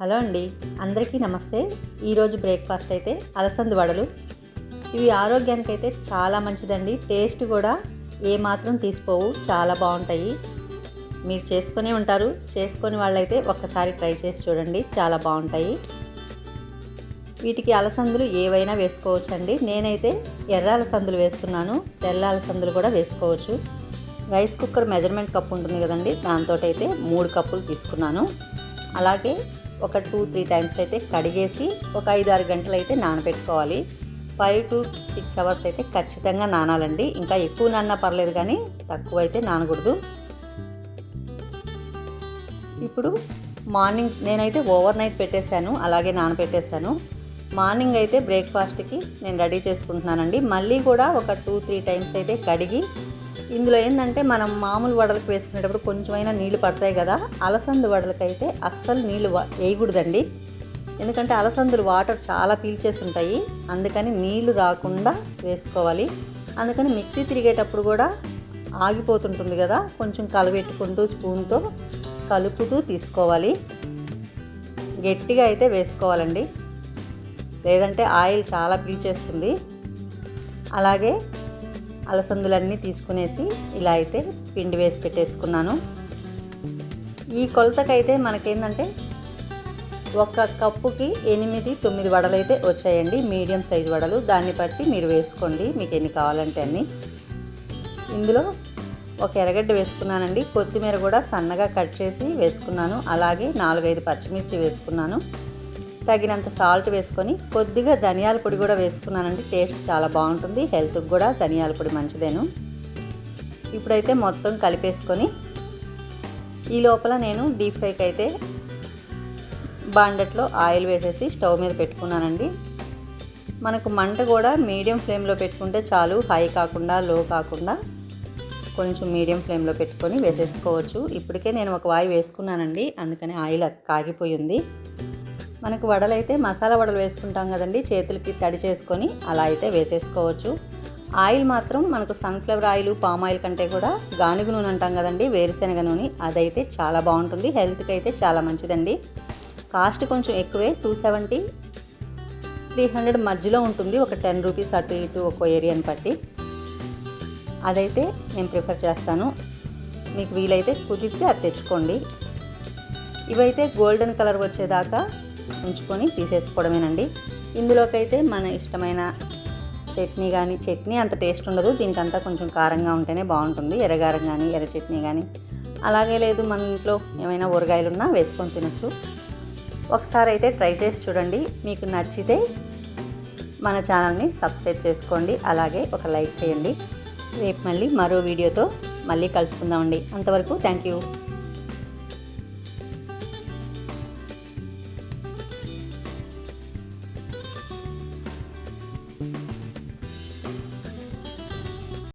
Hello అండి అందరికీ నమస్తే. ఈరోజు బ్రేక్ఫాస్ట్ అయితే అలసంద వడలు. ఇవి ఆరోగ్యానికి అయితే చాలా మంచిదండి. టేస్ట్ కూడా ఏమాత్రం తీసుకోవు చాలా బాగుంటాయి. మీరు చేసుకునే ఉంటారు. చేసుకొని వాళ్ళైతే ఒక్కసారి ట్రై చేసి చూడండి చాలా బాగుంటాయి. వీటికి అలసందులు ఏవైనా వేసుకోవచ్చు నేనైతే ఎర్ర అలసందులు వేస్తున్నాను. తెల్ల అలసందులు కూడా వేసుకోవచ్చు. రైస్ కుక్కర్ మెజర్మెంట్ కప్పు ఉంటుంది కదండి దాంతో అయితే మూడు కప్పులు తీసుకున్నాను. అలాగే ఒక టూ త్రీ టైమ్స్ అయితే కడిగేసి ఒక ఐదు ఆరు గంటలు అయితే నానబెట్టుకోవాలి. ఫైవ్ టు సిక్స్ అవర్స్ అయితే ఖచ్చితంగా నానాలండి. ఇంకా ఎక్కువ నాన్నా పర్లేదు కానీ తక్కువ అయితే నానకూడదు. ఇప్పుడు మార్నింగ్ నేనైతే ఓవర్ నైట్ పెట్టేశాను. అలాగే నానబెట్టేశాను. మార్నింగ్ అయితే బ్రేక్ఫాస్ట్కి నేను రెడీ చేసుకుంటున్నానండి. మళ్ళీ కూడా ఒక టూ త్రీ టైమ్స్ అయితే కడిగి ఇందులో ఏంటంటే మనం మామూలు వడలకు వేసుకునేటప్పుడు కొంచెమైనా నీళ్ళు పడతాయి కదా అలసందు వడలకైతే అస్సలు నీళ్ళు వేయకూడదండి. ఎందుకంటే అలసందులు వాటర్ చాలా పీల్చేసి ఉంటాయి అందుకని నీళ్ళు రాకుండా వేసుకోవాలి. అందుకని మిక్సీ తిరిగేటప్పుడు కూడా ఆగిపోతుంటుంది కదా కొంచెం కలబెట్టుకుంటూ స్పూన్తో కలుపుతూ తీసుకోవాలి. గట్టిగా అయితే వేసుకోవాలండి. లేదంటే ఆయిల్ చాలా పీల్చేస్తుంది. అలాగే అలసందులన్నీ తీసుకునేసి ఇలా అయితే పిండి వేసి పెట్టేసుకున్నాను. ఈ కొలతకైతే మనకేంటంటే ఒక కప్పుకి ఎనిమిది తొమ్మిది వడలు అయితే వచ్చాయండి. మీడియం సైజు వడలు. దాన్ని బట్టి మీరు వేసుకోండి. మీకు ఎన్ని కావాలంటే అన్ని. ఇందులో ఒక ఎర్రగడ్డ వేసుకున్నానండి. కొత్తిమీర కూడా సన్నగా కట్ చేసి వేసుకున్నాను. అలాగే నాలుగైదు పచ్చిమిర్చి వేసుకున్నాను. తగినంత సాల్ట్ వేసుకొని కొద్దిగా ధనియాల పొడి కూడా వేసుకున్నానండి. టేస్ట్ చాలా బాగుంటుంది. హెల్త్కి కూడా ధనియాల పొడి మంచిదేను. ఇప్పుడైతే మొత్తం కలిపేసుకొని ఈ లోపల నేను డీప్ ఫ్రైకి అయితే బాండెట్లో ఆయిల్ వేసేసి స్టవ్ మీద పెట్టుకున్నానండి. మనకు మంట కూడా మీడియం ఫ్లేమ్లో పెట్టుకుంటే చాలు హై కాకుండా లో కాకుండా కొంచెం మీడియం ఫ్లేమ్లో పెట్టుకొని వేసేసుకోవచ్చు. ఇప్పటికే నేను ఒక వాయి వేసుకున్నానండి. అందుకని ఆయిల్ కాగిపోయింది మనకు వడలైతే మసాలా వడలు వేసుకుంటాం కదండి. చేతులకి తడి చేసుకొని అలా అయితే వేసేసుకోవచ్చు. ఆయిల్ మాత్రం మనకు సన్ఫ్లవర్ ఆయిల్ పామ్ ఆయిల్ కంటే కూడా గానుగు నూనె అంటాం కదండి వేరుశెనగ నూనె. అదైతే చాలా బాగుంటుంది. హెల్త్కి అయితే చాలా మంచిదండి. కాస్ట్ కొంచెం ఎక్కువే. టూ సెవెంటీ త్రీ హండ్రెడ్ మధ్యలో ఉంటుంది. ఒక టెన్ రూపీస్ అటు ఇటు ఒక ఏరియాని బట్టి. అదైతే నేను ప్రిఫర్ చేస్తాను. మీకు వీలైతే కుదిరితే అది తెచ్చుకోండి. ఇవైతే గోల్డెన్ కలర్ వచ్చేదాకా ఉంచుకొని తీసేసుకోవడమేనండి. ఇందులోకైతే మన ఇష్టమైన చట్నీ కానీ చట్నీ అంత టేస్ట్ ఉండదు. దీనికంతా కొంచెం కారంగా ఉంటేనే బాగుంటుంది. ఎర్రగారం కానీ ఎర్ర చట్నీ కానీ అలాగే లేదు మన ఇంట్లో ఏమైనా ఊరగాయలు ఉన్నా వేసుకొని తినచ్చు. ఒకసారి అయితే ట్రై చేసి చూడండి. మీకు నచ్చితే మన ఛానల్ని సబ్స్క్రైబ్ చేసుకోండి. అలాగే ఒక లైక్ చేయండి. రేపు మళ్ళీ మరో వీడియోతో మళ్ళీ కలుసుకుందామండి. అంతవరకు థ్యాంక్ యూ.